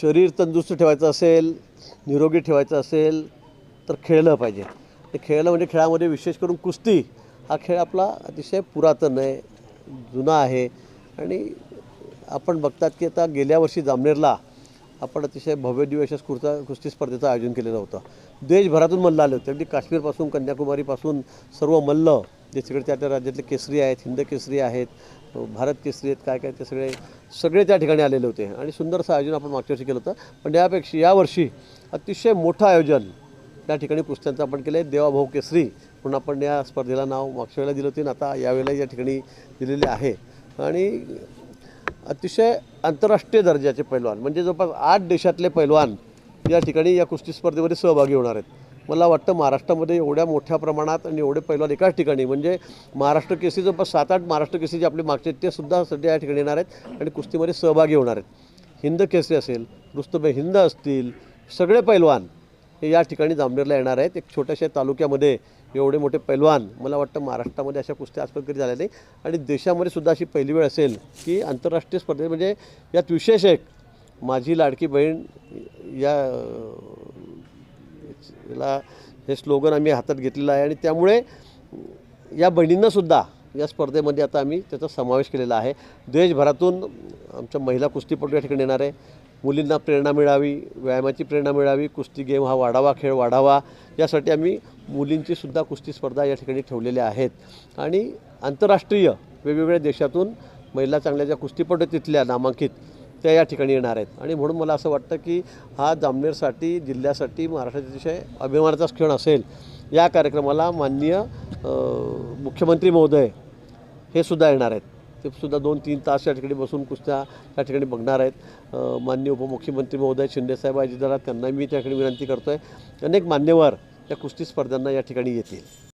शरीर तंदुरुस्त ठेवायचं असेल निरोगी ठेवायचं असेल तर खेळलं पाहिजे. ते खेळलं म्हणजे खेळामध्ये विशेष करून कुस्ती हा खेळ आपला अतिशय पुरातन आहे जुना आहे. आणि आपण बघतात की आता गेल्या वर्षी जामनेरला आपण अतिशय भव्य दिव्य कुर्ता कुस्ती स्पर्धेचं आयोजन केलेलं होतं. देशभरातून मल्ल आले होते. अगदी काश्मीरपासून कन्याकुमारीपासून सर्व मल्ल जे तिकडे त्या त्या राज्यातले केसरी आहेत हिंद केसरी आहेत भारत केसरी आहेत काय काय ते सगळे सगळे त्या ठिकाणी आलेले होते. आणि सुंदरसं आयोजन आपण मागच्या वर्षी केलं होतं. पण यापेक्षा यावर्षी अतिशय मोठं आयोजन त्या ठिकाणी कुस्त्यांचं आपण केलं आहे देवाभाऊ केसरी म्हणून आपण या स्पर्धेला नाव मागच्या वेळेला दिलं होते. ना आता यावेळेला या ठिकाणी दिलेले आहे. आणि अतिशय आंतरराष्ट्रीय दर्जाचे पैलवान म्हणजे जवळपास आठ देशातले पैलवान या ठिकाणी या कुस्ती स्पर्धेमध्ये सहभागी होणार आहेत. मला वाटतं महाराष्ट्रामध्ये एवढ्या मोठ्या प्रमाणात आणि एवढे पैलवान एकाच ठिकाणी म्हणजे महाराष्ट्र केसीचं जवळपास सात आठ महाराष्ट्र केसी जे आपले मागचे ते सुद्धा सध्या या ठिकाणी येणार आहेत आणि कुस्तीमध्ये सहभागी होणार आहेत. हिंद केसरी असेल रुस्तबे हिंद असतील सगळे पैलवान हे या ठिकाणी जामनेरला येणार आहेत. एक छोट्याशा तालुक्यामध्ये एवढे मोठे पैलवान मला वाटतं महाराष्ट्रामध्ये अशा कुस्त्या आजपर्यंत कधी झाल्या नाही. आणि देशामध्ये सुद्धा अशी पहिली वेळ असेल की आंतरराष्ट्रीय स्पर्धे म्हणजे यात विशेष एक माझी लाडकी बहीण या याला हे स्लोगन आम्ही हातात घेतलेलं आहे आणि त्यामुळे या बहिणींनासुद्धा या स्पर्धेमध्ये आता आम्ही त्याचा समावेश केलेला आहे. देशभरातून आमच्या महिला कुस्तीपटू या ठिकाणी येणार आहे. मुलींना प्रेरणा मिळावी व्यायामाची प्रेरणा मिळावी कुस्ती गेम हा वाढावा खेळ वाढावा यासाठी आम्ही मुलींचीसुद्धा कुस्ती स्पर्धा या ठिकाणी ठेवलेल्या आहेत. आणि आंतरराष्ट्रीय वेगवेगळ्या देशातून महिला चांगल्या ज्या कुस्तीपटू तिथल्या नामांकित त्या या ठिकाणी येणार आहेत. आणि म्हणून मला असं वाटतं की हा जामनेरसाठी जिल्ह्यासाठी महाराष्ट्राचा अतिशय अभिमानाचा क्षण असेल. या कार्यक्रमाला माननीय मुख्यमंत्री महोदय हे सुद्धा येणार आहेत. ते सुद्धा दोन तीन तास या ठिकाणी बसून कुस्त्या त्या ठिकाणी बघणार आहेत. माननीय उपमुख्यमंत्री महोदय शिंदेसाहेब अजितदादा त्यांना मी त्या ठिकाणी विनंती करतो आहे अनेक मान्यवर त्या कुस्ती स्पर्धांना या ठिकाणी येतील.